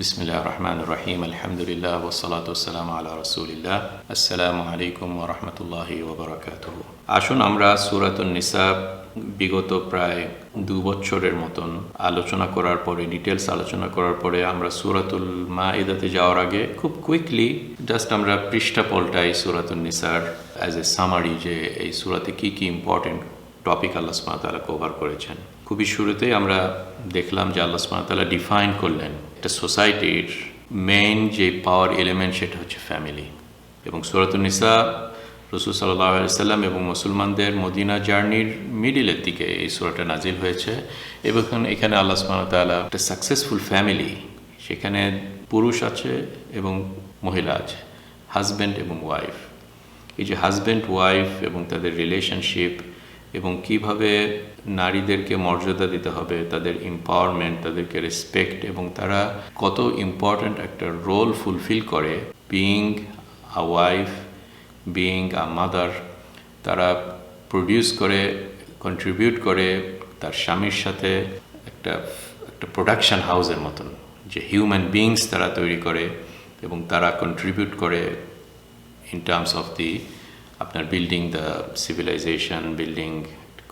বিসমিল্লাহ রহমান রহিম আলহামদুলিল্লাহ ওসলাত ওসালাম আল্লাহ রসুলিল্লাহ আসসালামু আলাইকুম ওরহমতুল্লাহি ওবরাকাত আসুন আমরা সুরাতুন নিসা বিগত প্রায় দু বছরের মতন আলোচনা করার পরে ডিটেলস আলোচনা করার পরে আমরা সুরাতুল মা ইদাতে যাওয়ার আগে খুব কুইকলি জাস্ট আমরা পৃষ্ঠা পল্টাই সুরাতুল নিসার অ্যাজ এ সামারি যে এই সুরাতে কি কি ইম্পর্টেন্ট টপিক আল্লাহ সুমাতালা কভার করেছেন। খুবই শুরুতেই আমরা দেখলাম যে আল্লাহ সুমাতালা ডিফাইন করলেন একটা সোসাইটির মেইন যে পাওয়ার এলিমেন্ট সেটা হচ্ছে ফ্যামিলি এবং সুরাতুন্নিসা রসুল সাল্লাহ সাল্লাম এবং মুসলমানদের মদিনা জার্নির মিডিলের দিকে এই সুরাটা নাজিল হয়েছে। এবং এখানে আল্লাহ সুমাতালা একটা সাকসেসফুল ফ্যামিলি সেখানে পুরুষ আছে এবং মহিলা আছে হাজব্যান্ড এবং ওয়াইফ এই যে হাজব্যান্ড ওয়াইফ এবং তাদের রিলেশনশিপ এবং কীভাবে নারীদেরকে মর্যাদা দিতে হবে, তাদের এম্পাওয়ারমেন্ট তাদেরকে রেসপেক্ট এবং তারা কত ইম্পর্ট্যান্ট একটা রোল ফুলফিল করে being a wife being a mother তারা প্রডিউস করে কন্ট্রিবিউট করে তার স্বামীর সাথে একটা একটা প্রোডাকশন হাউসের মতন, যে হিউম্যান বিংস তারা তৈরি করে এবং তারা কন্ট্রিবিউট করে ইন টার্মস অফ দি আপনার building the civilization building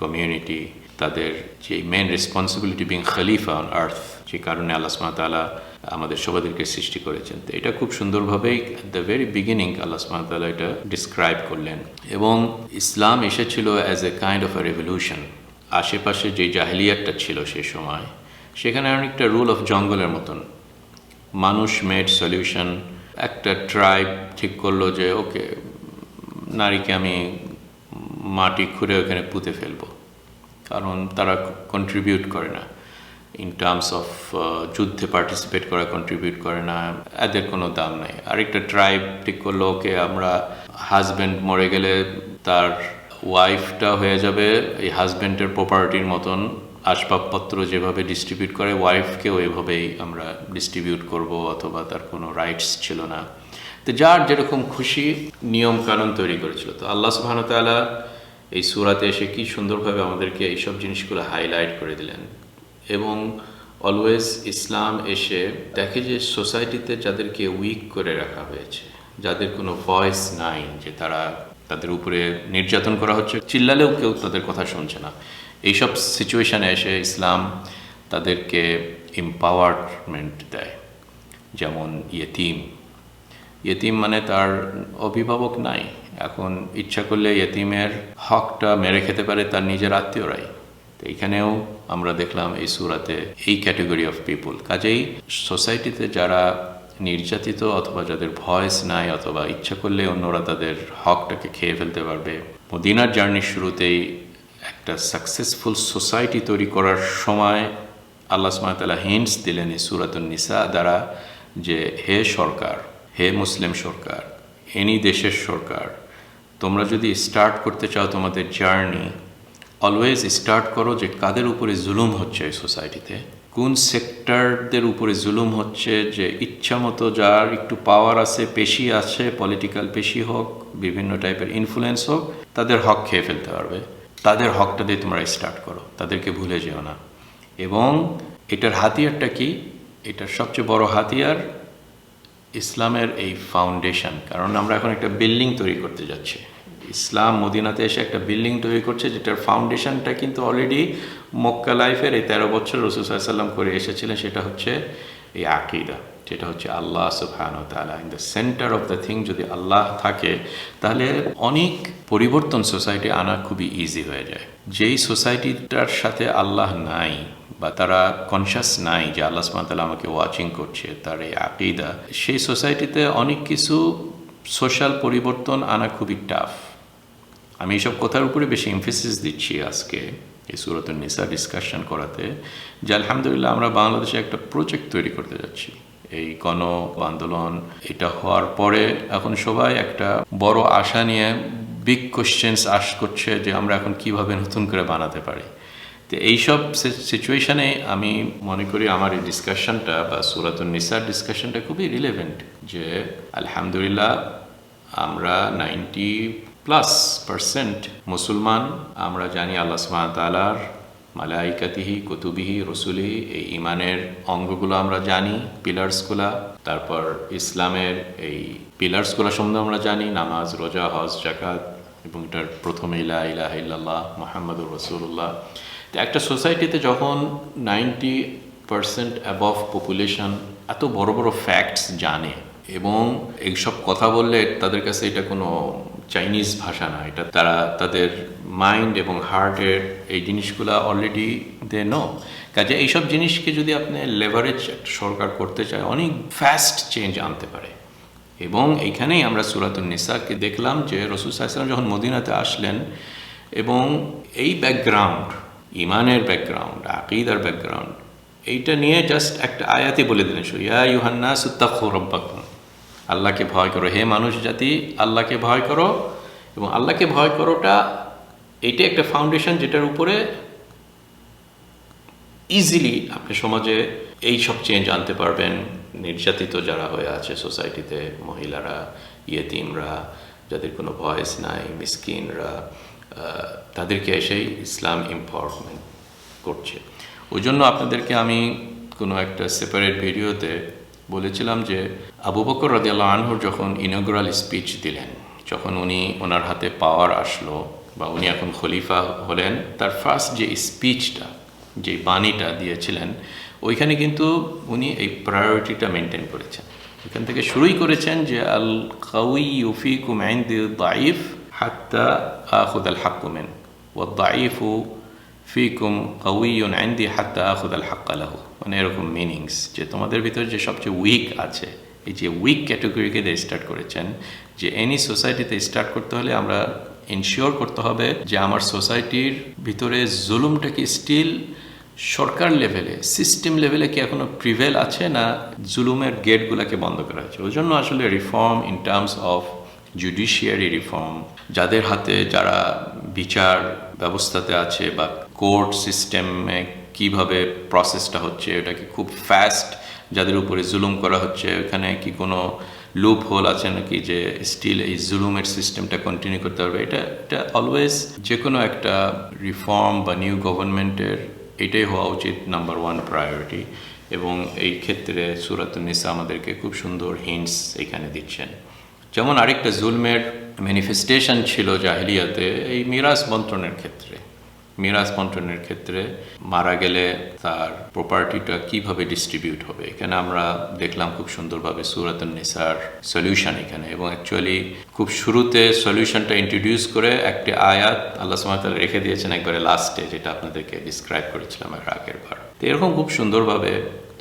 community তাদের যে মেন রেসপন্সিবিলিটি বিং খলিফা অন আর্থ যে কারণে আল্লাহ তালা আমাদের সবাইদেরকে সৃষ্টি করেছেন। তো এটা খুব সুন্দরভাবেই দ্য ভেরি বিগিনিং আল্লাহ তালা এটা ডিসক্রাইব করলেন। এবং ইসলাম এসেছিল as a kind of a revolution আশেপাশে যে জাহিলিয়াতটা ছিল সেই সময়, সেখানে অনেকটা রুল অফ জঙ্গলের মতন। মানুষ মেড সলিউশন একটা ট্রাইব ঠিক করল যে ওকে নারীকে আমি মাটি খুঁড়ে ওখানে পুঁতে ফেলব। কারণ তারা কন্ট্রিবিউট করে না। ইন টার্মস অফ যুদ্ধে পার্টিসিপেট করা কন্ট্রিবিউট করে না, এদের কোনো দাম নেই। আরেকটা ট্রাইব ঠিক করল, ওকে আমরা হাজব্যান্ড মরে গেলে তার ওয়াইফটা হয়ে যাবে, এই হাজব্যান্ডের প্রপার্টির মতন আসবাবপত্র যেভাবে ডিস্ট্রিবিউট করে ওয়াইফকেও এভাবেই আমরা ডিস্ট্রিবিউট করব, অথবা তার কোনো রাইটস ছিল না। তো যার যেরকম খুশি নিয়ম কানুন তৈরি করেছিল। তো আল্লাহ সুবাহতালা এই সুরাতে এসে কি সুন্দরভাবে আমাদেরকে এইসব জিনিসগুলো হাইলাইট করে দিলেন। এবং অলওয়েজ ইসলাম এসে দেখে যে সোসাইটিতে যাদেরকে উইক করে রাখা হয়েছে, যাদের কোনো ভয়েস নাই যে তারা তাদের উপরে নির্যাতন করা হচ্ছে, চিল্লালেও কেউ তাদের কথা শুনছে না। এইসব সিচুয়েশানে এসে ইসলাম তাদেরকে এম্পাওয়ারমেন্ট দেয়। যেমন ইয়েতিম ইয়েতিম মানে তার অভিভাবক নাই। এখন ইচ্ছা করলে ইয়েতিমের হকটা মেরে খেতে পারে তার নিজের আত্মীয়রাই। তো এইখানেও আমরা দেখলাম এই সুরাতে এই ক্যাটেগরি অফ পিপুল কাজেই সোসাইটিতে যারা নির্যাতিত অথবা যাদের ভয়েস নাই অথবা ইচ্ছা করলে অন্যরা তাদের হকটাকে খেয়ে ফেলতে পারবে। মদিনার জার্নির শুরুতেই একটা সাকসেসফুল সোসাইটি তৈরি করার সময় আল্লাহ সুমাতালা হিন্টস দিলেন এই সুরাতুন নিসা দ্বারা যে হে সরকার হে মুসলিম সরকার, এনি দেশের সরকার, তোমরা যদি স্টার্ট করতে চাও তোমাদের জার্নি অলওয়েজ স্টার্ট করো যে কাদের উপরে জুলুম হচ্ছে এই সোসাইটিতে কোন সেক্টরদের উপরে জুলুম হচ্ছে যে ইচ্ছা মতো যার একটু পাওয়ার আছে, পেশি আছে পলিটিক্যাল পেশি হোক, বিভিন্ন টাইপের ইনফ্লুয়েন্স হোক, তাদের হক খেয়ে ফেলতে পারবে। তাদের হকটা দিয়ে তোমরা স্টার্ট করো, তাদেরকে ভুলে যেও না। এবং এটার হাতিয়ারটা কি? এটার সবচেয়ে বড় হাতিয়ার ইসলামের এই ফাউন্ডেশন কারণ আমরা এখন একটা বিল্ডিং তৈরি করতে যাচ্ছি। ইসলাম মদিনাতে এসে একটা বিল্ডিং তৈরি করছে, যেটার ফাউন্ডেশনটা কিন্তু অলরেডি মক্কা লাইফের এই তেরো বছর রসুল সাল্লাম করে এসেছিলেন, সেটা হচ্ছে এই আকিদা। যেটা হচ্ছে আল্লাহ সুফান তালা in the center of the thing যদি আল্লাহ থাকে, তাহলে অনেক পরিবর্তন সোসাইটি আনা খুবই ইজি হয়ে যায়। যেই সোসাইটিটার সাথে আল্লাহ নাই বা তারা কনসিয়াস নাই যে আল্লাহ সুমাতাল আমাকে ওয়াচিং করছে, তার এই আকিদা, সেই সোসাইটিতে অনেক কিছু সোশ্যাল পরিবর্তন আনা খুবই টাফ আমি এইসব কথার উপরে বেশি এমফেসিস দিচ্ছি আজকে এই সুরত নিসা ডিসকাশন করাতে, যে আলহামদুলিল্লাহ আমরা বাংলাদেশে একটা প্রজেক্ট তৈরি করতে যাচ্ছি। এই গণ আন্দোলন এটা হওয়ার পরে এখন সবাই একটা বড় আশা নিয়ে বিগ কোশ্চেন্স আস করছে যে আমরা এখন কীভাবে নতুন করে বানাতে পারি। তো এইসব সিচুয়েশানে আমি মনে করি আমার এই ডিসকাশনটা বা সুরাতুন নিসার ডিসকাশনটা খুবই রিলেভেন্ট যে আলহামদুলিল্লাহ আমরা নাইনটি প্লাস পার্সেন্ট মুসলমান, আমরা জানি আল্লাহ তাআলার মালাইকাতিহি, কুতুবিহি রসুলিহি এই ইমানের অঙ্গগুলো আমরা জানি, পিলার্সগুলা। তারপর ইসলামের এই পিলার্সগুলো সম্বন্ধে আমরা জানি, নামাজ, রোজা, হজ জাকাত এবং এটার প্রথমে ইলা ইলাহ ইল্লাল্লাহ মোহাম্মদুর রসুল্লাহ তো একটা সোসাইটিতে যখন নাইনটি পার্সেন্ট অ্যাবভ পপুলেশন এত বড় বড় ফ্যাক্টস জানে এবং এইসব কথা বললে তাদের কাছে এটা কোনো চাইনিজ ভাষা না। এটা তারা তাদের মাইন্ড এবং হার্টের এই জিনিসগুলো অলরেডি দে নো কাজে এইসব জিনিসকে যদি আপনি লেভারেজ সরকার করতে চায়, অনেক ফাস্ট চেঞ্জ আনতে পারে। এবং এইখানেই আমরা সুরাতুল নিসাকে দেখলাম যে রসুল সাহসালাম যখন মদিনাতে আসলেন এবং এই ব্যাকগ্রাউন্ড ইমানের ব্যাকগ্রাউন্ড আকিদার ব্যাকগ্রাউন্ড এইটা নিয়ে জাস্ট একটা আয়াতে বলে দিলেন, ইয়া ইউহান্না সুত্তাখু রব্বাকুম। আল্লাহকে ভয় করো। হে মানুষ জাতি, আল্লাহকে ভয় করো এবং আল্লাহকে ভয় করোটা এইটা একটা ফাউন্ডেশন যেটার উপরে ইজিলি আপনি সমাজে এই সব চেঞ্জ আনতে পারবেন। নির্যাতিত যারা হয়ে আছে সোসাইটিতে মহিলারা, ইয়েতিমরা, যাদের কোনো ভয়েস নাই মিসকিনরা তাদেরকে এসেই ইসলাম ইম্পাওয়ারমেন্ট করছে। ওই জন্য আপনাদেরকে আমি কোনো একটা সেপারেট ভিডিওতে বলেছিলাম যে আবু বকর রাজিয়াল্লাহ আনহুর যখন ইনগ্রাল স্পিচ দিলেন, যখন উনি ওনার হাতে পাওয়ার আসলো বা উনি এখন খলিফা হলেন, তার ফার্স্ট যে স্পিচটা যে বাণীটা দিয়েছিলেন, ওইখানে কিন্তু উনি এই প্রায়োরিটিটা মেনটেন করেছেন। এখান থেকে শুরুই করেছেন যে আল কাউই ইউফি কুমাইন দাইফ হাত্তা আখুদ আল হাকুমেন ও দাইফু ফিকুম কাউইয়ন আইন্দি হাত্তা আখুদ আল হাক্কালাহু মানে এরকম মিনিংস যে তোমাদের ভিতরে যে সবচেয়ে উইক আছে, এই যে উইক ক্যাটাগরিকে দিয়ে স্টার্ট করেছেন, যে এনি সোসাইটিতে স্টার্ট করতে হলে আমরা ইনশিওর করতে হবে যে আমার সোসাইটির ভিতরে জুলুমটা কি স্টিল সরকার লেভেলে সিস্টেম লেভেলে কি এখনও প্রিভেল আছে না জুলুমের গেটগুলোকে বন্ধ করা হয়েছে? ওই জন্য আসলে reform in terms of judiciary reform যাদের হাতে যারা বিচার ব্যবস্থাতে আছে বা কোর্ট সিস্টেমে কীভাবে প্রসেসটা হচ্ছে ওটাকে খুব ফাস্ট যাদের উপরে জুলুম করা হচ্ছে ওখানে কি কোনো লুপ হোল আছে নাকি যে স্টিল এই জুলুমের সিস্টেমটা কন্টিনিউ করতে পারবে? এটা এটা অলওয়েজ যে কোনো একটা রিফর্ম বা নিউ গভর্নমেন্টের এটাই হওয়া উচিত নাম্বার ওয়ান প্রায়োরিটি এবং এই ক্ষেত্রে সুরাতুন্নিসা আমাদেরকে খুব সুন্দর হিন্টস এখানে দিচ্ছেন। যেমন আরেকটা জুলমের ম্যানিফেস্টেশন ছিল জাহিলিয়াতে এই মিরাজ মন্ত্রণের ক্ষেত্রে। মিরাজ বন্টনের ক্ষেত্রে মারা গেলে তার প্রপার্টিটা কীভাবে ডিস্ট্রিবিউট হবে? এখানে আমরা দেখলাম খুব সুন্দরভাবে সুরাতুন নিসার সলিউশন এখানে এবং অ্যাকচুয়ালি খুব শুরুতে সলিউশনটা ইন্ট্রোডিউস করে একটি আয়াত আল্লাহ সুমাতাল রেখে দিয়েছেন একবারে লাস্টে যেটা আপনাদেরকে ডিসক্রাইব করেছিলাম এর আগের বার। তো এরকম খুব সুন্দরভাবে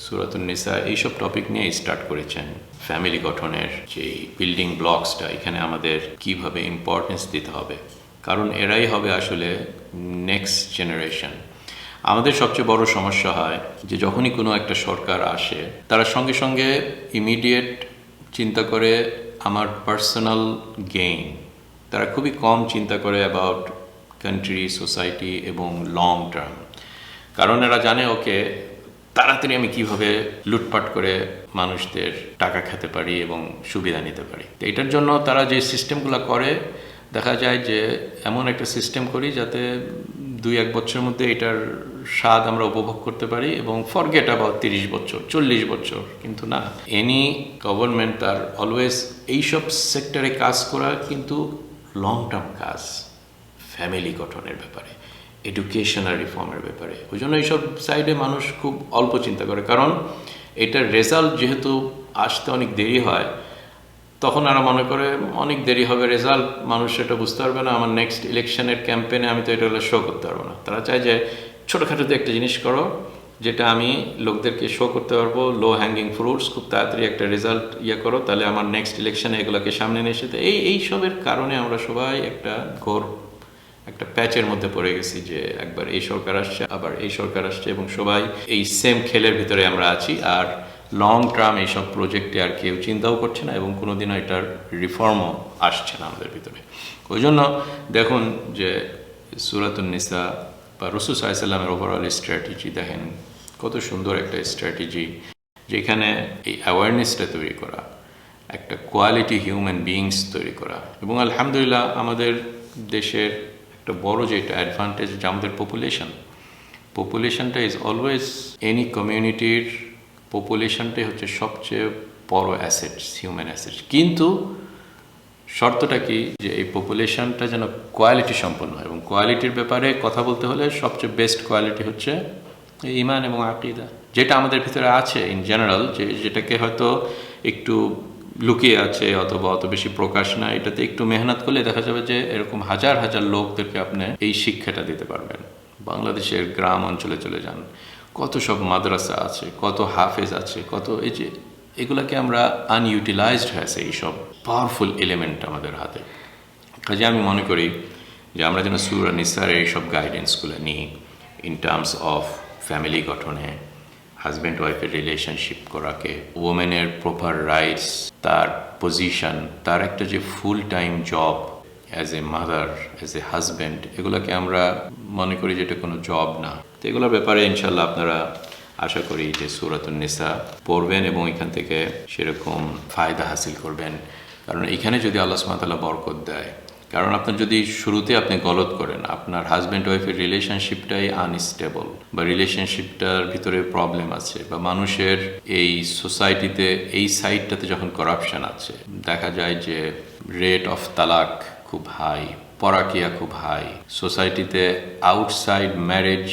সুরাতুন নিসা এইসব টপিক নিয়ে স্টার্ট করেছেন ফ্যামিলি গঠনের যে বিল্ডিং ব্লকসটা এখানে আমাদের কীভাবে ইম্পর্টেন্স দিতে হবে। কারণ এরাই হবে আসলে নেক্সট জেনারেশন আমাদের সবচেয়ে বড় সমস্যা হয় যে যখনই কোনো একটা সরকার আসে, তারা সঙ্গে সঙ্গে ইমিডিয়েট চিন্তা করে আমার পার্সোনাল গেইন তারা খুবই কম চিন্তা করে অ্যাবাউট কান্ট্রি সোসাইটি এবং লং টার্ম কারণ এরা জানে, ওকে, তাড়াতাড়ি আমি কীভাবে লুটপাট করে মানুষদের টাকা খেতে পারি এবং সুবিধা নিতে পারি। এটার জন্য তারা যে সিস্টেমগুলো করে দেখা যায় যে এমন একটা সিস্টেম করি যাতে দুই এক বছরের মধ্যে এটার স্বাদ আমরা উপভোগ করতে পারি এবং ফরগেট অ্যাবাউট তিরিশ বছর, চল্লিশ বছর। কিন্তু না এনি গভর্নমেন্ট তার অলওয়েজ এইসব সেক্টরে কাজ করা কিন্তু লং টার্ম কাজ ফ্যামিলি গঠনের ব্যাপারে এডুকেশনাল রিফর্মের ব্যাপারে। ওই জন্য এইসব সাইডে মানুষ খুব অল্প চিন্তা করে। কারণ এটার রেজাল্ট যেহেতু আসতে অনেক দেরি হয় তখন আর মনে করে, অনেক দেরি হবে রেজাল্ট মানুষ সেটা বুঝতে পারবে না, আমার নেক্সট ইলেকশনের ক্যাম্পেনে আমি তো এটা শো করতে পারব না। তারা চায় যে ছোটোখাটোতে একটা জিনিস করো, যেটা আমি লোকদেরকে শো করতে পারব লো হ্যাঙ্গিং ফ্রুটস খুব তাড়াতাড়ি একটা রেজাল্ট ইয়ে করো, তাহলে আমার নেক্সট ইলেকশনে এগুলোকে সামনে নিয়ে এসে এই এইসবের কারণে আমরা সবাই একটা ঘোর, একটা প্যাচের মধ্যে পড়ে গেছি যে, একবার এই সরকার আসছে, আবার এই সরকার আসছে, এবং সবাই এই সেম খেলের ভিতরে আমরা আছি, আর লং টার্ম এইসব প্রজেক্টে আর কেউ চিন্তাও করছে না এবং কোনোদিনও এটার রিফর্মও আসছে না আমাদের ভিতরে। ওই জন্য দেখুন যে সুরাতুন্নিসা বা রসুল সাহাইসাল্লামের ওভারঅল স্ট্র্যাটেজি দেখেন, কত সুন্দর একটা স্ট্র্যাটেজি যেখানে এই অ্যাওয়ারনেসটা তৈরি করা, একটা কোয়ালিটি হিউম্যান বিইংস তৈরি করা। এবং আলহামদুলিল্লাহ আমাদের দেশের একটা বড় যেটা অ্যাডভান্টেজ যে আমাদের পপুলেশন পপুলেশনটা ইজ অলওয়েজ এনি কমিউনিটির পপুলেশনটাই হচ্ছে সবচেয়ে বড় অ্যাসেটস হিউম্যান অ্যাসেটস কিন্তু শর্তটা কি? যে এই পপুলেশনটা যেন কোয়ালিটি সম্পন্ন হয়। এবং কোয়ালিটির ব্যাপারে কথা বলতে হলে সবচেয়ে বেস্ট কোয়ালিটি হচ্ছে ইমান এবং আকিদা। যেটা আমাদের ভিতরে আছে ইন জেনারেল যে যেটাকে হয়তো একটু লুকিয়ে আছে অথবা অত বেশি প্রকাশ না, এটাতে একটু মেহনত করলে দেখা যাবে যে এরকম হাজার হাজার লোকদেরকে আপনি এই শিক্ষাটা দিতে পারবেন। বাংলাদেশের গ্রাম অঞ্চলে চলে যান। কত সব মাদ্রাসা আছে, কত হাফেজ আছে, কত এই যে এগুলাকে আমরা আনইউটিলাইজড হয়েছে এইসব পাওয়ারফুল এলিমেন্ট আমাদের হাতে। কাজে আমি মনে করি যে আমরা যেন সুরা নিসার এইসব গাইডেন্সগুলো নিই ইন টার্মস অফ ফ্যামিলি গঠনে হাজব্যান্ড ওয়াইফের রিলেশনশিপ করাকে ওমেনের প্রপার রাইটস তার পজিশন তার একটা যে full time job as a mother as a husband এগুলোকে আমরা মনে করি যে এটা কোনো জব না। এগুলোর ব্যাপারে ইনশাল্লাহ আপনারা আশা করি যে সুরাতুন নিসা পড়বেন এবং এখান থেকে সেরকম ফায়দা হাসিল করবেন। কারণ এখানে যদি আল্লাহ সুমাতাল্লাহ বরকত দেয়, কারণ আপনার যদি শুরুতে আপনি গলত করেন, আপনার হাজব্যান্ড ওয়াইফের রিলেশনশিপটাই আনস্টেবল বা রিলেশনশিপটার ভিতরে প্রবলেম আছে বা মানুষের এই সোসাইটিতে এই সাইডটাতে যখন করাপশন আছে, দেখা যায় যে রেট অফ তালাক খুব হাই পরাকিয়া খুব হাই সোসাইটিতে আউটসাইড ম্যারেজ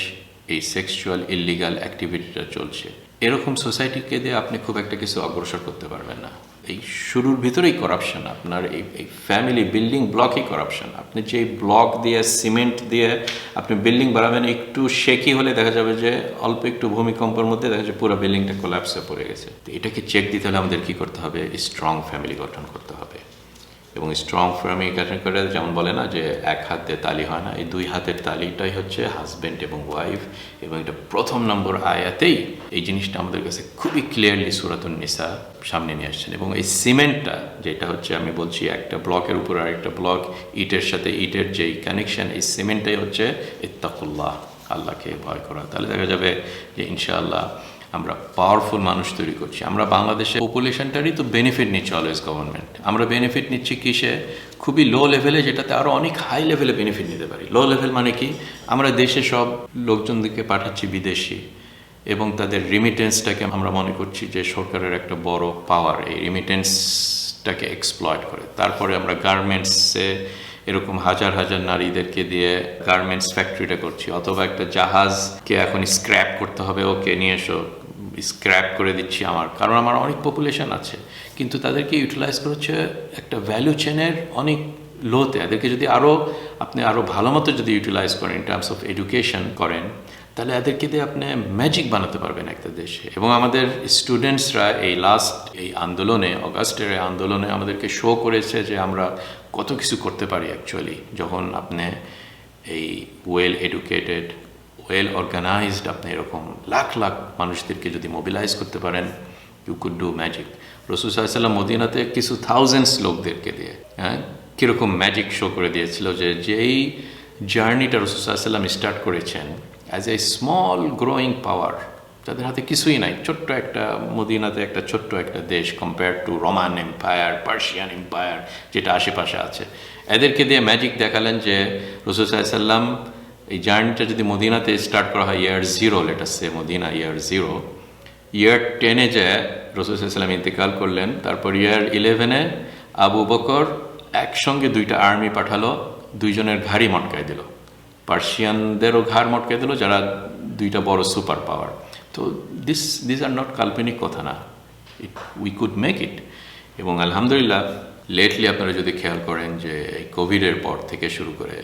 এই সেক্সুয়াল ইলিগাল অ্যাক্টিভিটিটা চলছে। এরকম সোসাইটিকে দিয়ে আপনি খুব একটা কিছু অগ্রসর করতে পারবেন না। এই শুরুর ভিতরেই করাপশন আপনার এই এই ফ্যামিলি বিল্ডিং ব্লকই করাপশন আপনি যে ব্লক দিয়ে সিমেন্ট দিয়ে আপনি বিল্ডিং বানাবেন, একটু শেকি হলে দেখা যাবে যে অল্প একটু ভূমিকম্পের মধ্যে দেখা যাচ্ছে পুরো বিল্ডিংটা কোলাপসে পড়ে গেছে। তো এটাকে চেক দিতে হলে আমাদের কি করতে হবে? স্ট্রং ফ্যামিলি গঠন করতে হবে। এবং স্ট্রং গঠন করে, যেমন বলে না যে এক হাত তালি হয় না, এই দুই হাতের তালিটাই হচ্ছে হাজব্যান্ড এবং ওয়াইফ এবং এটা প্রথম নম্বর আয়াতেই এই জিনিসটা আমাদের কাছে খুবই ক্লিয়ারলি সুরাতুন নিসা সামনে নিয়ে আসছেন। এবং এই সিমেন্টটা, যেটা হচ্ছে আমি বলছি একটা ব্লকের উপর আরেকটা ব্লক, ইটের সাথে ইটের যেই কানেকশন এই সিমেন্টটাই হচ্ছে ইত্তাকুল্লাহ, আল্লাহকে ভয় করা। তাহলে দেখা যাবে যে ইনশাআল্লাহ আমরা পাওয়ারফুল মানুষ তৈরি করছি। আমরা বাংলাদেশের পপুলেশনটারই তো বেনিফিট নিচ্ছি অলওয়েজ গভর্নমেন্ট আমরা বেনিফিট নিচ্ছি কিসে? খুবই লো লেভেলে যেটাতে আরও অনেক হাই লেভেলে বেনিফিট নিতে পারি। লো লেভেল মানে কি? আমরা দেশে সব লোকজনদেরকে পাঠাচ্ছি বিদেশি এবং তাদের রিমিটেন্সটাকে আমরা মনে করছি যে সরকারের একটা বড় পাওয়ার এই রিমিটেন্সটাকে এক্সপ্লয়েট করে। তারপরে আমরা গার্মেন্টসে এরকম হাজার হাজার নারীদেরকে দিয়ে গার্মেন্টস ফ্যাক্টরিটা করছি। অথবা একটা জাহাজকে এখন স্ক্র্যাপ করতে হবে, ওকে নিয়ে এসো। স্ক্র্যাপ করে দিচ্ছি আমার, কারণ আমার অনেক পপুলেশন আছে। কিন্তু তাদেরকে ইউটিলাইজ করছে একটা ভ্যালু চেনের অনেক লোতে এদেরকে যদি আরও আপনি আরও ভালো মতো যদি ইউটিলাইজ করেন ইন টার্মস অফ এডুকেশন করেন, তাহলে এদেরকে দিয়ে আপনি ম্যাজিক বানাতে পারবেন একটা দেশে। এবং আমাদের স্টুডেন্টসরা এই লাস্ট এই আন্দোলনে, অগাস্টের আন্দোলনে আমাদেরকে শো করেছে যে আমরা কত কিছু করতে পারি অ্যাকচুয়ালি যখন আপনি এই ওয়েল এডুকেটেড ওয়েল অর্গানাইজড আপনি এরকম লাখ লাখ মানুষদেরকে যদি মোবিলাইজ করতে পারেন ইউ কুড ডু ম্যাজিক রসুল সাল্লাম মদিনাতে কিছু থাউজেন্ডস লোকদেরকে দিয়ে হ্যাঁ কীরকম ম্যাজিক শো করে দিয়েছিল যে যেই জার্নিটা রসুল সাল্লাম স্টার্ট করেছেন as a small growing power তাদের হাতে কিছুই নাই, ছোট্ট একটা মদিনাতে একটা ছোট্ট একটা দেশ compare to Roman empire Persian empire যেটা আশেপাশে আছে। এদেরকে দিয়ে ম্যাজিক দেখালেন যে রসুল সাল্লাম এই জার্নিটা যদি মদিনাতে স্টার্ট করা হয় ইয়ার জিরো লেটাসে মদিনা ইয়ার জিরো ইয়ার টেনে যে রসুল সাল্লাম ইন্তেকাল করলেন, তারপর ইয়ার ইলেভেনে আবু বকর একসঙ্গে দুইটা আর্মি পাঠালো, দুইজনের ঘাড়ি মটকায় দিল। পার্সিয়ানদেরও ঘাড় মটকায় দিল, যারা দুইটা বড় সুপার পাওয়ার তো দিস দিস আর নট কাল্পনিক কথা না। It we could make it এবং আলহামদুলিল্লাহ লেটলি আপনারা যদি খেয়াল করেন যে এই কোভিডের পর থেকে শুরু করে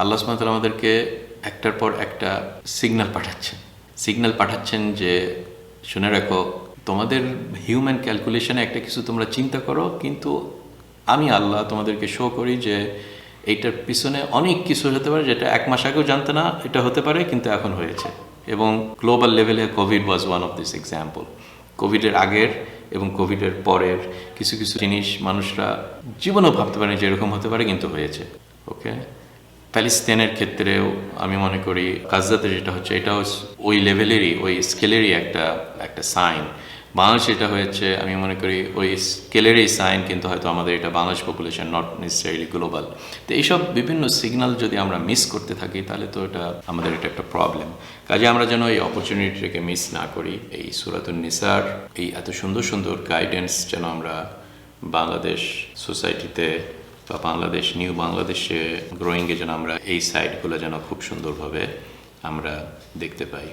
আল্লাহ সুমাতাল আমাদেরকে একটার পর একটা সিগনাল পাঠাচ্ছেন। সিগন্যাল পাঠাচ্ছেন যে, শুনে রাখো, তোমাদের হিউম্যান ক্যালকুলেশনে একটা কিছু তোমরা চিন্তা করো, কিন্তু আমি আল্লাহ তোমাদেরকে শো করি যে, এইটার পিছনে অনেক কিছু হতে পারে যেটা এক মাস আগেও জানতে না, এটা হতে পারে, কিন্তু এখন হয়েছে। এবং গ্লোবাল লেভেলে covid was one of this example কোভিডের আগের এবং কোভিডের পরের কিছু কিছু জিনিস মানুষরা জীবনেও ভাবতে পারে যে এরকম হতে পারে, কিন্তু হয়েছে। ওকে প্যালেস্তাইনের ক্ষেত্রেও আমি মনে করি কাজদাতে যেটা হচ্ছে এটাও ওই লেভেলেরই ওই স্কেলেরই একটা একটা সাইন বাংলাদেশ এটা হয়েছে, আমি মনে করি ওই স্কেলেরই সাইন কিন্তু হয়তো আমাদের এটা Bangladesh population not necessarily global তো এইসব বিভিন্ন সিগন্যাল যদি আমরা মিস করতে থাকি, তাহলে তো এটা আমাদের এটা একটা প্রবলেম কাজে আমরা যেন এই অপরচুনিটিটাকে মিস না করি, এই সুরাতুন নিসার, এই এত সুন্দর সুন্দর গাইডেন্স যেন আমরা বাংলাদেশ সোসাইটিতে বা বাংলাদেশ নিউ বাংলাদেশে গ্রোয়িংয়ে যেন আমরা এই সাইডগুলো যেন খুব সুন্দরভাবে আমরা দেখতে পাই।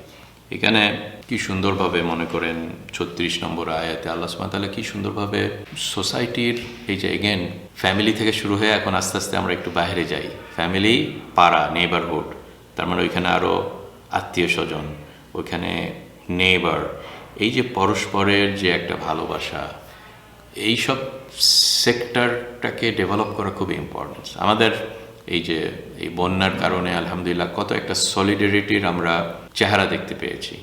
এখানে কি সুন্দরভাবে মনে করেন ছত্রিশ নম্বর আয়াতে আল্লাহ সুমাতালা কি সুন্দরভাবে সোসাইটির এই যে এগেন ফ্যামিলি থেকে শুরু হয়ে এখন আস্তে আস্তে আমরা একটু বাইরে যাই। ফ্যামিলি পাড়া নেইবারহুড তার মানে ওইখানে আরও আত্মীয় স্বজন, ওইখানে নেইবার এই যে পরস্পরের যে একটা ভালোবাসা এইসব সেক্টরটাকে ডেভেলপ করা খুবই ইম্পর্টেন্ট আমাদের এই যে এই বন্যার কারণে আলহামদুলিল্লাহ কত একটা সলিডারিটির আমরা চেহারা দেখতে পেয়েছি।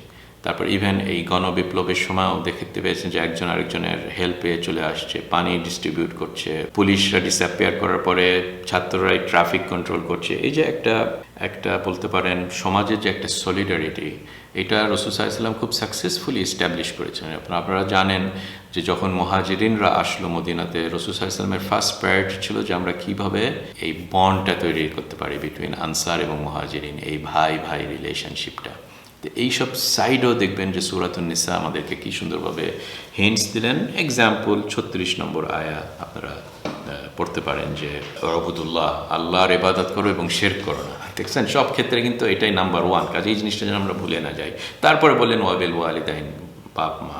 তারপর ইভেন এই গণবিপ্লবের সময়ও দেখতে পেয়েছেন যে একজন আরেকজনের হেল্পে চলে আসছে, পানি ডিস্ট্রিবিউট করছে, পুলিশরা ডিসঅ্যাপিয়ার করার পরে ছাত্ররাই ট্রাফিক কন্ট্রোল করছে। এই যে একটা একটা বলতে পারেন সমাজের যে একটা সলিডারিটি এটা রসুসাইসাল্লাম খুব সাকসেসফুলি এস্টাবলিশ করেছেন। আপনারা জানেন যে যখন মহাজিরিনরা আসলো মদিনাতে রসুসাইসাল্লামের ফার্স্ট প্রায়োরিটি ছিল যে আমরা কীভাবে এই বন্ডটা তৈরি করতে পারি বিটুইন আনসার এবং মহাজিরিন, এই ভাই ভাই রিলেশনশিপটা এইসব সাইডও দেখবেন যে সুরাতুন নিসা আমাদেরকে কি সুন্দরভাবে হিন্টস দিলেন। এক্সাম্পল ছত্রিশ নম্বর আয়া আপনারা পড়তে পারেন যে রবুদুল্লাহ আল্লাহর এবাদত করো এবং শের করো না। দেখছেন, সব ক্ষেত্রে কিন্তু এটাই নাম্বার ওয়ান কাজে এই জিনিসটা যেন আমরা ভুলে না যাই। তারপরে বললেন, ওয়াবিল ওয়ালিদাইন, বাপ, মা,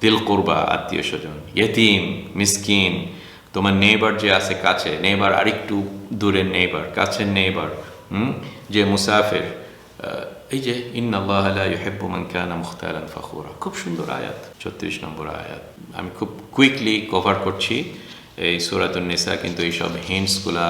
দিল করবা, আত্মীয় স্বজন, ইয়েতিম, মিসকিন, তোমার নেইবার যে আছে কাছে, নেইবার আরেকটু দূরের নেইবার, কাছের নেইবার, হুম, যে মুসাফের এই যে মুখতালান ফাখুরা। খুব সুন্দর আয়াত, ছত্রিশ নম্বর আয়াত। আমি খুব কুইকলি কভার করছি এই সুরাতুন নিসা, কিন্তু এইসব হিন্টসগুলা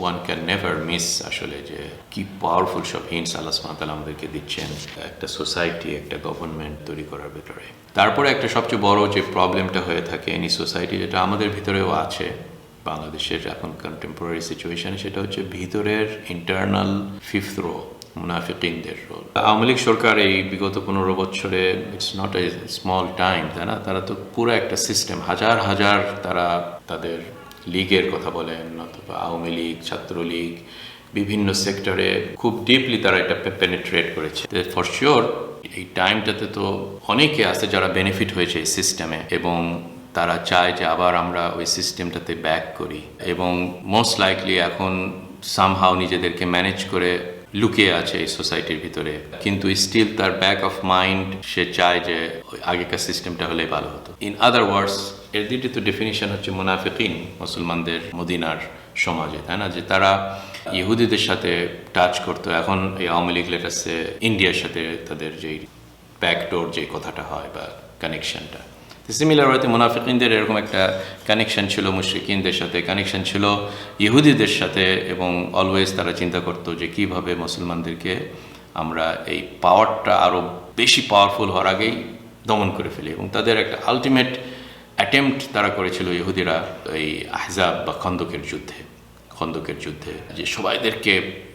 ওয়ান ক্যান নেভার মিস আসলে যে, কি পাওয়ারফুল সব হিন্টস আল্লাহ সুমাতাল আমাদেরকে দিচ্ছেন একটা সোসাইটি একটা গভর্নমেন্ট তৈরি করার ভেতরে। তারপরে একটা সবচেয়ে বড় যে প্রবলেমটা হয়ে থাকে এনি সোসাইটি যেটা আমাদের ভিতরেও আছে, বাংলাদেশের এখন কন্টেম্পোরারি সিচুয়েশন সেটা হচ্ছে ভিতরের ইন্টারনাল ফিফথ রো মুনাফিকিনদের রোল আওয়ামী লীগ সরকার এই বিগত পনেরো বছরে it's not a small time তাই না? তারা তো পুরো একটা সিস্টেম হাজার হাজার তারা তাদের লীগের কথা বলেন, অথবা আওয়ামী লীগ, ছাত্রলীগ, বিভিন্ন সেক্টরে খুব ডিপলি তারা এটা পেনিট্রেট করেছে। ফর শিওর এই টাইমটাতে তো অনেকে আছে যারা বেনিফিট হয়েছে এই সিস্টেমে এবং তারা চায় যে আবার আমরা ওই সিস্টেমটাতে ব্যাক করি। এবং মোস্ট লাইকলি এখন সামহাও নিজেদেরকে ম্যানেজ করে লুকিয়ে আছে এই সোসাইটির ভিতরে। কিন্তু স্টিল তার ব্যাক অফ মাইন্ড সে চায় যে আগেকার সিস্টেমটা হলে ভালো হতো। ইন আদার ওয়ার্ডস এর দিকে তো ডেফিনিশন হচ্ছে মুনাফিকিন, মুসলমানদের মদিনার সমাজে, তাই না? যে তারা ইহুদিদের সাথে টাচ করতো। এখন এই আওয়ামী লীগ লেটাসে ইন্ডিয়ার সাথে তাদের যেই ব্যাকডোর যে কথাটা হয় বা কানেকশনটা সিমিলার ওয়েতে মুনাফিকিনদের এরকম একটা কানেকশন ছিল, মুশ্রিকিনদের সাথে কানেকশন ছিল, ইহুদিদের সাথে, এবং অলওয়েজ তারা চিন্তা করতো যে কীভাবে মুসলমানদেরকে আমরা এই পাওয়ারটা আরও বেশি পাওয়ারফুল হওয়ার আগেই দমন করে ফেলি। এবং তাদের একটা আলটিমেট অ্যাটেম্পট তারা করেছিল ইহুদিরা এই আহজাব বা খন্দকের যুদ্ধে। খন্দকের যুদ্ধে যে সবাইদেরকে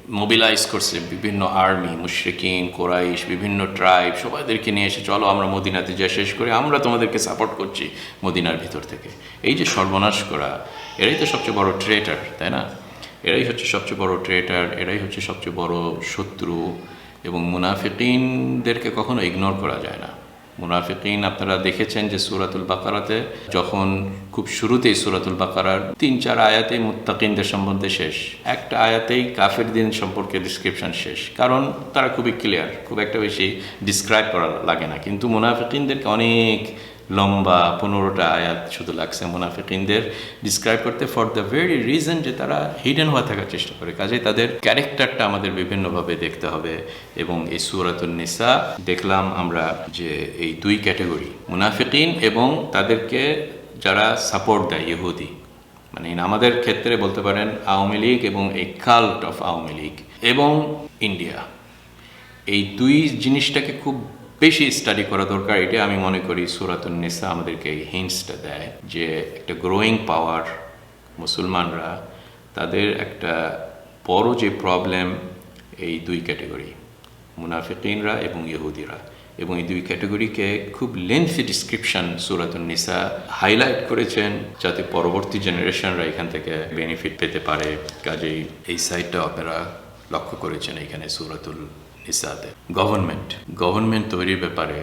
মোবিলাইজ করছে বিভিন্ন আর্মি মুশরিকিন, কোরাইশ, বিভিন্ন ট্রাইব সবাইদেরকে নিয়ে এসে চলো আমরা মদিনাতে যা শেষ করে, আমরা তোমাদেরকে সাপোর্ট করছি মদিনার ভিতর থেকে। এই যে সর্বনাশ করা, এরাই তো সবচেয়ে বড় ট্রেটার তাই না? এরাই হচ্ছে সবচেয়ে বড় ট্রেটার এরাই হচ্ছে সবচেয়ে বড় শত্রু এবং মুনাফিকিনদেরকে কখনো ইগনোর করা যায় না। মুনাফিকিন, আপনারা দেখেছেন যে সুরাতুল বাকারাতে যখন খুব শুরুতেই সুরাতুল বাকারার তিন, চার আয়াতেই মুত্তাকিনদের সম্বন্ধে শেষ, একটা আয়াতেই কাফের দিন সম্পর্কে ডিসক্রিপশন শেষ। কারণ তারা খুবই ক্লিয়ার খুব একটা বেশি ডিসক্রাইব করা লাগে না। কিন্তু মুনাফিকিনদেরকে অনেক লম্বা পনেরোটা আয়াত শুধু লাগছে মুনাফিকিনদের। ডিসক্রাইব করতে ফর দ্য ভেরি রিজন যে তারা হিডেন হওয়া থাকার চেষ্টা করে। কাজে তাদের ক্যারেক্টারটা আমাদের বিভিন্নভাবে দেখতে হবে। এবং এই সুরাতুল নিসা দেখলাম আমরা যে এই দুই ক্যাটাগরি মুনাফিকিন এবং তাদেরকে যারা সাপোর্ট দেয়, ইহুদি। মানে আমাদের ক্ষেত্রে বলতে পারেন আওয়ামী লীগ এবং এই কাল্ট অফ আওয়ামী লীগ এবং ইন্ডিয়া। এই দুই জিনিসটাকে খুব বেশি স্টাডি করা দরকার, এটা আমি মনে করি সুরাতুন নিসা আমাদেরকে এই হিন্টসটা দেয় যে একটা গ্রোয়িং পাওয়ার মুসলমানরা তাদের একটা বড় যে প্রবলেম এই দুই ক্যাটাগরি মুনাফিকিনরা এবং ইহুদিরা। এবং এই দুই ক্যাটাগরিকে খুব লেন্থি ডিসক্রিপশন সুরাতুন নিসা হাইলাইট করেছেন যাতে পরবর্তী জেনারেশনরা এখান থেকে বেনিফিট পেতে পারে। কাজেই এই সাইডটা আপনারা লক্ষ্য করেছেন এখানে সুরাতুল নিসাতে গভর্নমেন্ট। গভর্নমেন্ট তৈরির ব্যাপারে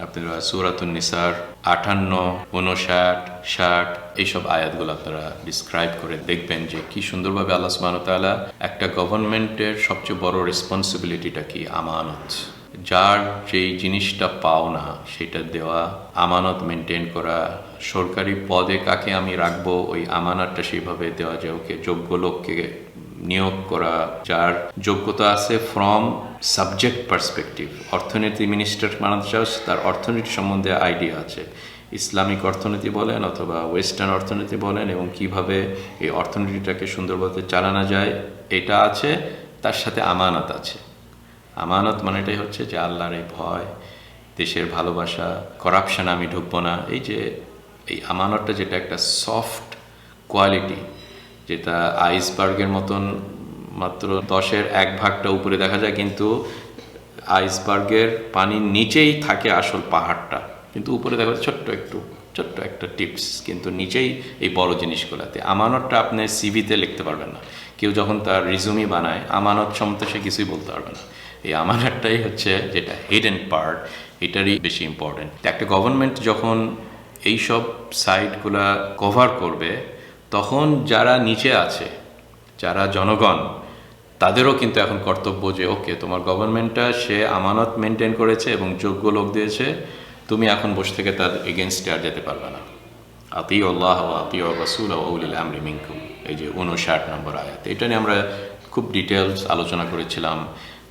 আপনারা সুরাতুন নিসার আটান্ন উনষাট ষাট, এইসব আয়াতগুলো আপনারা ডিসক্রাইব করে দেখবেন যে কি সুন্দরভাবে আল্লাহ তাআলা একটা গভর্নমেন্টের সবচেয়ে বড় রেসপন্সিবিলিটিটা কি? আমানত। যার যেই জিনিসটা পাও না, সেটা দেওয়া, আমানত মেনটেন করা, সরকারি পদে কাকে আমি রাখব, ওই আমানতটা সেইভাবে দেওয়া যায়, ওকে যোগ্য লোককে নিয়োগ করা, যার যোগ্যতা আছে ফ্রম সাবজেক্ট পার্সপেক্টিভ অর্থনীতি মিনিস্টার চাও তার অর্থনীতি সম্বন্ধে আইডিয়া আছে। ইসলামিক অর্থনীতি বলেন অথবা ওয়েস্টার্ন অর্থনীতি বলেন এবং কীভাবে এই অর্থনীতিটাকে সুন্দরভাবে চালানো যায়, এটা আছে, তার সাথে আমানত আছে। আমানত মানে এটাই হচ্ছে যে আল্লাহর এই ভয়, দেশের ভালোবাসা করাপশন আমি ঢুকবো না। এই যে, এই আমানতটা যেটা একটা সফট কোয়ালিটি যেটা আইসবার্গের মতন মাত্র দশের এক ভাগটা উপরে দেখা যায়, কিন্তু আইসবার্গের পানির নিচেই থাকে আসল পাহাড়টা। কিন্তু উপরে দেখা যায় ছোট্ট একটু, ছোট্ট একটা টিপস, কিন্তু নিচেই এই বড় জিনিসগুলোতে। আমানতটা আপনি সিভিতে লিখতে পারবেন না। কেউ যখন তার রিজুমি বানায়, আমানত সম্বন্ধে সে কিছুই বলতে পারবে না। এই আমানতটাই হচ্ছে যেটা হিডেন পার্ট এটারই বেশি ইম্পর্টেন্ট একটা গভর্নমেন্ট যখন এইসব সাইটগুলা কভার করবে, তখন যারা নিচে আছে, যারা জনগণ তাদেরও কিন্তু এখন কর্তব্য যে, ওকে, তোমার গভর্নমেন্টটা, সে আমানত মেনটেন করেছে এবং যোগ্য লোক দিয়েছে, তুমি এখন বসে থেকে তার এগেনস্টে আর যেতে পারবে না। আতি আল্লাহ আতি রসুল উলিল আমরি মিনকুম। এই যে উনষাট নম্বর আয়াত। এটা নিয়ে আমরা খুব ডিটেলস আলোচনা করেছিলাম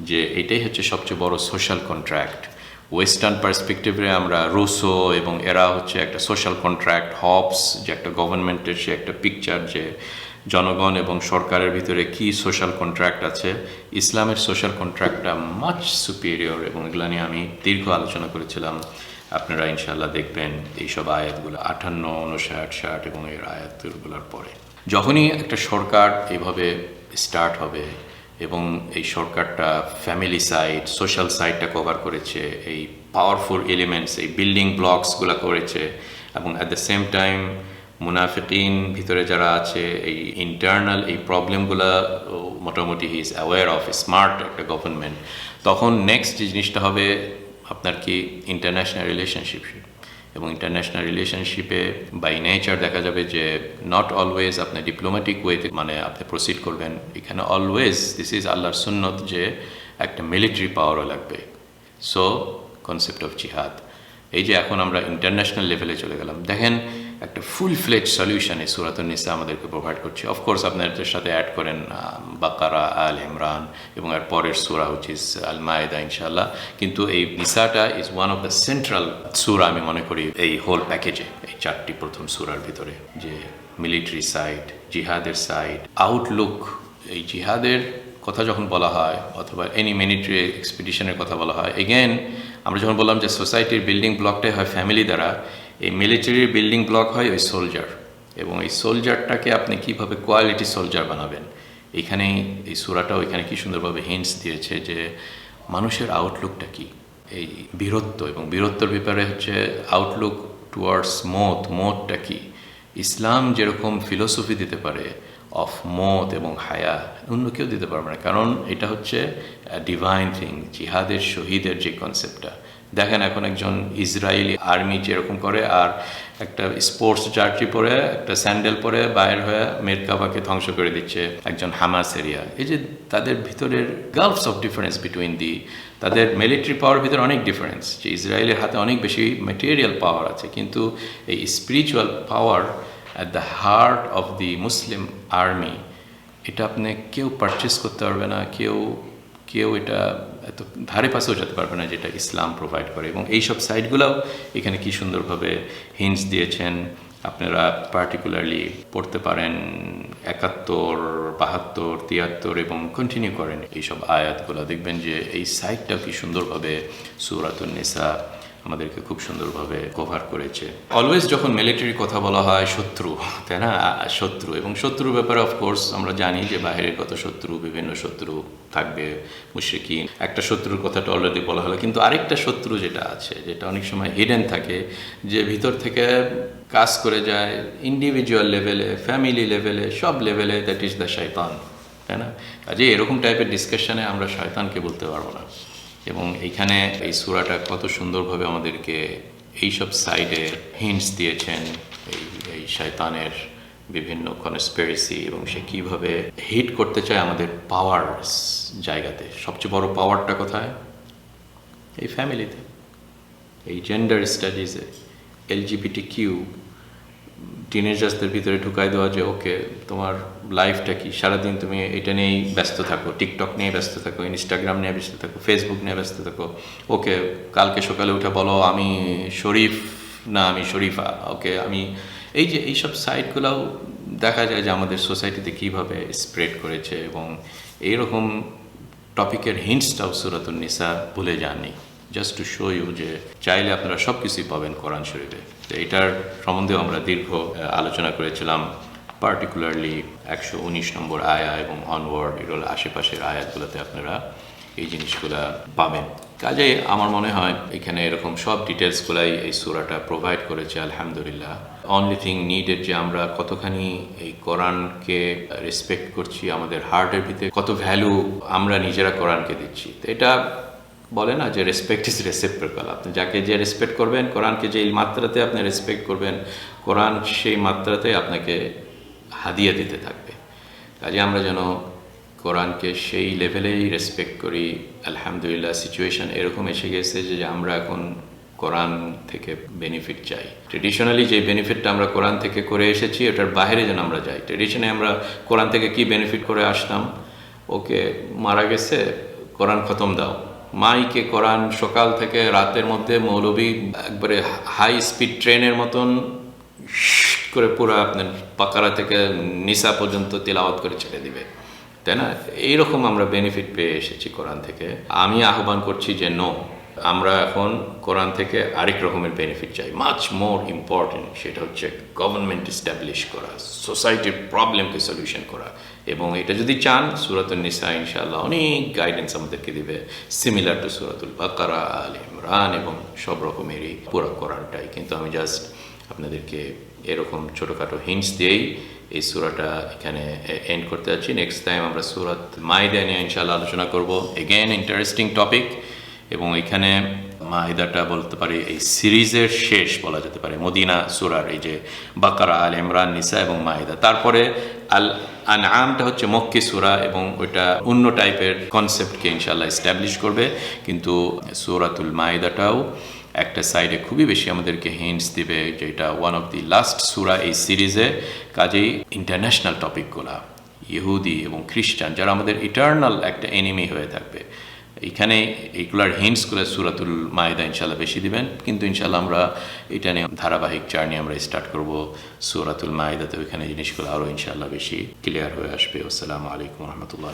যে, এটাই হচ্ছে সবচেয়ে বড় সোশ্যাল কন্ট্রাক্ট ওয়েস্টার্ন পার্সপেক্টিভে আমরা রুসো এবং এরা হচ্ছে একটা সোশ্যাল কন্ট্রাক্ট হবস যে একটা গভর্নমেন্টের সে একটা পিকচার যে জনগণ এবং সরকারের ভিতরে কি সোশ্যাল কন্ট্রাক্ট আছে? ইসলামের সোশ্যাল কন্ট্রাক্টটা মাচ সুপিরিয়র এবং এগুলো নিয়ে আমি দীর্ঘ আলোচনা করেছিলাম। আপনারা ইনশাল্লাহ দেখবেন এইসব আয়াতগুলো আটান্ন উনষাট ষাট এবং এর আয়াতগুলোর পরে। যখনই একটা সরকার এভাবে স্টার্ট হবে এবং এই সরকারটা ফ্যামিলি সাইড সোশ্যাল সাইডটা কভার করেছে, এই পাওয়ারফুল এলিমেন্টস এই বিল্ডিং ব্লকসগুলো করেছে এবং অ্যাট দ্য সেম টাইম মুনাফিকিন, ভিতরে যারা আছে, এই ইন্টারনাল এই প্রবলেমগুলো মোটামুটি he is aware of smart একটা গভর্নমেন্ট তখন নেক্সট যে জিনিসটা হবে, আপনার কি ইন্টারন্যাশনাল রিলেশনশিপ এবং ইন্টারন্যাশনাল রিলেশনশিপে বাই নেচার দেখা যাবে যে নট অলওয়েজ আপনি ডিপ্লোম্যাটিক ওয়েতে মানে আপনি প্রসিড করবেন, এখানে অলওয়েজ দিস ইজ আল্লাহর সুন্নত যে একটা মিলিটারি পাওয়ারও লাগবে। সো কনসেপ্ট অফ জিহাদ এই যে এখন আমরা ইন্টারন্যাশনাল লেভেলে চলে গেলাম। দেখেন একটা ফুল ফ্লেজ সলিউশন এই সুরাতুল নিসা আমাদেরকে প্রোভাইড করছে। অফকোর্স আপনাদের সাথে অ্যাড করেন বাকারা, আল ইমরান এবং এর পরের সুরা হচ্ছে আল মায়েদা ইনশাল্লাহ কিন্তু এই নিসাটা is one of the central সুরা আমি মনে করি এই হোল প্যাকেজে এই চারটি প্রথম সুরার ভিতরে। যে মিলিটারি সাইড জিহাদের সাইড আউটলুক এই জিহাদের কথা যখন বলা হয়, অথবা এনি মিলিটারি এক্সপিডিশনের কথা বলা হয় এগেন আমরা যখন বললাম যে সোসাইটির বিল্ডিং ব্লকটাই হয় ফ্যামিলি দ্বারা এই মিলিটারির বিল্ডিং ব্লক হয় ওই সোলজার এবং এই সোলজারটাকে আপনি কীভাবে কোয়ালিটি সোলজার বানাবেন? এইখানেই এই সুরাটাও এখানে কি সুন্দরভাবে হিন্টস দিয়েছে যে মানুষের আউটলুকটা কি? এই বীরত্ব এবং বীরত্বর ব্যাপারে হচ্ছে আউটলুক টুয়ার্ডস মত, মতটা কি? ইসলাম যেরকম ফিলোসফি দিতে পারে অফ মত এবং হায়া, অন্য কেউ দিতে পারবে না। কারণ এটা হচ্ছে ডিভাইন থিং জিহাদের, শহীদের যে কনসেপ্টটা দেখেন এখন একজন ইসরায়েলি আর্মি যেরকম করে, আর একটা স্পোর্টস জার্সি পরে, একটা স্যান্ডেল পরে বাইর হয়ে মেরকাবাকে ধ্বংস করে দিচ্ছে একজন হামাস এরিয়া। এই যে তাদের ভিতরের gulfs of difference between the তাদের মিলিটারি পাওয়ার ভিতরে অনেক ডিফারেন্স যে ইসরায়েলের হাতে অনেক বেশি ম্যাটেরিয়াল পাওয়ার আছে, কিন্তু এই spiritual power at the heart of the Muslim army এটা আপনি কেউ পারচেস করতে পারবে না, কেউ কেউ এটা এত ধারে পাশেও যেতে পারবে না যেটা ইসলাম প্রোভাইড করে। এবং এইসব সাইটগুলোও এখানে কি সুন্দরভাবে হিন্টস দিয়েছেন, আপনারা পার্টিকুলারলি পড়তে পারেন একাত্তর, বাহাত্তর, তিয়াত্তর এবং কন্টিনিউ করেন এইসব আয়াতগুলো। দেখবেন যে এই সাইটটাও কি সুন্দরভাবে সুরাতুল নিসা আমাদেরকে খুব সুন্দরভাবে কভার করেছে। অলওয়েজ যখন মিলিটারি কথা বলা হয়, শত্রু, তাই না? শত্রু, এবং শত্রুর ব্যাপারে অফকোর্স আমরা জানি যে বাইরের কত শত্রু, বিভিন্ন শত্রু থাকবে মুশ্রিকি একটা শত্রুর কথাটা অলরেডি বলা হলো, কিন্তু আরেকটা শত্রু যেটা আছে, যেটা অনেক সময় হিডেন থাকে, যে ভিতর থেকে কাজ করে যায় ইন্ডিভিজুয়াল লেভেলে ফ্যামিলি লেভেলে সব লেভেলে দ্যাট ইজ দ্য শৈতান তাই না? কাজে এরকম টাইপের ডিসকাশনে আমরা শয়তানকে বলতে পারব না। এবং এইখানে এই সুরাটা কত সুন্দরভাবে আমাদেরকে এইসব সাইডে হিন্টস দিয়েছেন, এই এই শয়তানের বিভিন্ন কনস্পেরেসি এবং সে কীভাবে হিট করতে চায় আমাদের পাওয়ার জায়গাতে। সবচেয়ে বড় পাওয়ারটা কোথায়? এই ফ্যামিলিতে এই জেন্ডার স্টাডিজে এলজিবিটি কিউ টিনেজার্সদের ভিতরে ঢুকাই দেওয়া যে, ওকে, তোমার লাইফটা কি? সারাদিন তুমি এটা নিয়েই ব্যস্ত থাকো টিকটক নিয়ে ব্যস্ত থাকো ইনস্টাগ্রাম নিয়ে ব্যস্ত থাকো ফেসবুক নিয়ে ব্যস্ত থাকো। ওকে, কালকে সকালে উঠে বলো, আমি শরীফ, না, আমি শরীফা, ওকে, আমি এই যে এইসব সাইটগুলোও দেখা যায় যে আমাদের সোসাইটিতে কীভাবে স্প্রেড করেছে এবং এইরকম টপিকের হিন্টসটাও সুরাতুল নিসা ভুলে যাননি। জাস্ট টু শো ইউ যে চাইলে আপনারা সব কিছুই পাবেন কোরআন শরীফে। তো এটার সম্বন্ধেও আমরা দীর্ঘ আলোচনা করেছিলাম। পার্টিকুলারলি একশো উনিশ নম্বর আয়া এবং অনওয়ার্ড এগুলো আশেপাশের আয়াতগুলোতে আপনারা এই জিনিসগুলা পাবেন। কাজে আমার মনে হয় এখানে এরকম সব ডিটেলসগুলাই এই সুরাটা প্রোভাইড করেছে, আলহামদুলিল্লাহ। অনলি থিং নিডেড যে আমরা কতখানি এই কোরআনকে রেসপেক্ট করছি, আমাদের হার্টের ভিতরে কত ভ্যালু আমরা নিজেরা কোরআনকে দিচ্ছি। তো এটা বলে না যে রেসপেক্ট ইজ রেসিপ্রিক্যাল আপনি যাকে যে রেসপেক্ট করবেন, কোরআনকে যেই মাত্রাতে আপনি রেসপেক্ট করবেন, কোরআন সেই মাত্রাতে আপনাকে হাদিয়া দিতে থাকবে। কাজে আমরা যেন কোরআনকে সেই লেভেলেই রেসপেক্ট করি। আলহামদুলিল্লাহ সিচুয়েশন এরকম এসে গেছে যে আমরা এখন কোরআন থেকে বেনিফিট চাই। ট্রেডিশনালি যে বেনিফিটটা আমরা কোরআন থেকে করে এসেছি ওটার বাইরে যেন আমরা যাই। ট্রেডিশনে আমরা কোরআন থেকে কি বেনিফিট করে আসতাম? ওকে, মারা গেছে, কোরআন খতম দাও। মাইকে কোরআন সকাল থেকে রাতের মধ্যে মৌলবী একবারে হাই স্পিড ট্রেনের মতন করে পুরো আপনার পাকারা থেকে নিসা পর্যন্ত তেলাওয়াত করে ছেড়ে দিবে তাই না এইরকম আমরা বেনিফিট পেয়ে এসেছি কোরআন থেকে আমি আহ্বান করছি যে নো আমরা এখন কোরআন থেকে আরেক রকমের বেনিফিট চাই মাচ মোর ইম্পর্টেন্ট সেটা হচ্ছে গভর্নমেন্ট এস্টাবলিশ করা সোসাইটির প্রবলেমকে সলিউশন করা এবং এটা যদি চান সুরাতুল নিসা ইনশাআল্লাহ অনেক গাইডেন্স আমাদেরকে দিবে। সিমিলার টু সুরাতুল বাকারা, আল ইমরান এবং সব রকমেরই পুরো কোরআনটাই। কিন্তু আমি জাস্ট আপনাদেরকে এরকম ছোটোখাটো হিন্টস দিয়েই এই সুরাটা এখানে এন্ড করতে যাচ্ছি। নেক্সট টাইম আমরা সুরাত মাইদা নিয়ে ইনশাআল্লাহ আলোচনা করব। এগেন ইন্টারেস্টিং টপিক এবং এখানে মাহিদাটা বলতে পারি, এই সিরিজের শেষ বলা যেতে পারে। মদিনা সুরার এই যে বাকারা, আল ইমরান, নিসা এবং মাহিদা। তারপরে আল আনআমটা হচ্ছে মক্কি সুরা এবং ওইটা অন্য টাইপের কনসেপ্টকে ইনশাল্লাহ এস্টাবলিশ করবে। কিন্তু সুরাতুল মাহিদাটাও একটা সাইডে খুবই বেশি আমাদেরকে হিন্টস দিবে যেটা ওয়ান অফ দি লাস্ট সুরা এই সিরিজে। কাজেই ইন্টারন্যাশনাল টপিকগুলা ইহুদি এবং খ্রিস্টান, যারা আমাদের ইটার্নাল একটা এনিমি হয়ে থাকবে। এখানে এইগুলার করে সুরাতুল মায়েদা ইনশাল্লাহ বেশি দিবেন। কিন্তু ইনশাল্লাহ আমরা এটা নিয়ে ধারাবাহিক জার্নি আমরা স্টার্ট করব সুরাতুল মায়েদাতে। ওইখানে জিনিসগুলো আরও ইনশাল্লাহ বেশি ক্লিয়ার হয়ে আসবে। আসসালামু আলাইকুম রহমতুল্লাহ